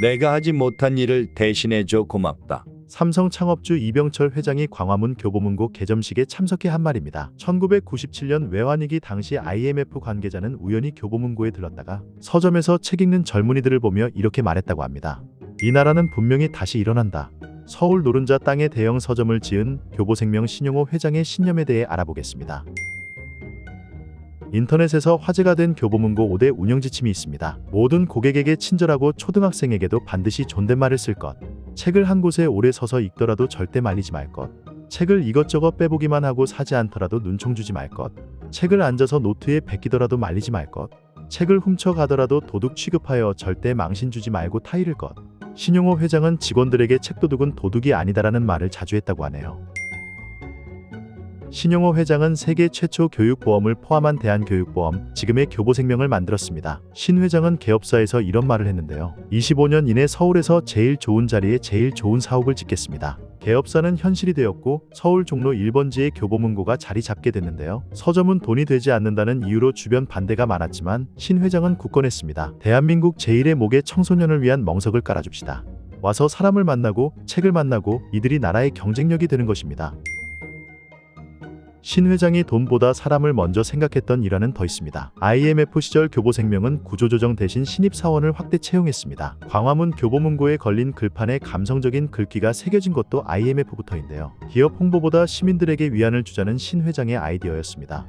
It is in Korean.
내가 하지 못한 일을 대신해줘 고맙다. 삼성 창업주 이병철 회장이 광화문 교보문고 개점식에 참석해 한 말입니다. 1997년 외환위기 당시 IMF 관계자는 우연히 교보문고에 들렀다가 서점에서 책 읽는 젊은이들을 보며 이렇게 말했다고 합니다. 이 나라는 분명히 다시 일어난다. 서울 노른자 땅에 대형 서점을 지은 교보생명 신용호 회장의 신념에 대해 알아보겠습니다. 인터넷에서 화제가 된 교보문고 5대 운영 지침이 있습니다. 모든 고객에게 친절하고 초등학생에게도 반드시 존댓말을 쓸 것. 책을 한 곳에 오래 서서 읽더라도 절대 말리지 말 것. 책을 이것저것 빼보기만 하고 사지 않더라도 눈총 주지 말 것. 책을 앉아서 노트에 베끼더라도 말리지 말 것. 책을 훔쳐가더라도 도둑 취급하여 절대 망신 주지 말고 타이를 것. 신용호 회장은 직원들에게 책 도둑은 도둑이 아니다라는 말을 자주 했다고 하네요. 신용호 회장은 세계 최초 교육보험을 포함한 대한교육보험, 지금의 교보생명을 만들었습니다. 신 회장은 개업사에서 이런 말을 했는데요. 25년 이내 서울에서 제일 좋은 자리에 제일 좋은 사옥을 짓겠습니다. 개업사는 현실이 되었고 서울 종로 1번지의 교보문고가 자리 잡게 됐는데요. 서점은 돈이 되지 않는다는 이유로 주변 반대가 많았지만 신 회장은 굳건했습니다. 대한민국 제1의 목의 청소년을 위한 멍석을 깔아줍시다. 와서 사람을 만나고 책을 만나고 이들이 나라의 경쟁력이 되는 것입니다. 신 회장이 돈보다 사람을 먼저 생각했던 일화는 더 있습니다. IMF 시절 교보생명은 구조조정 대신 신입사원을 확대 채용했습니다. 광화문 교보문고에 걸린 글판에 감성적인 글귀가 새겨진 것도 IMF부터인데요. 기업 홍보보다 시민들에게 위안을 주자는 신 회장의 아이디어였습니다.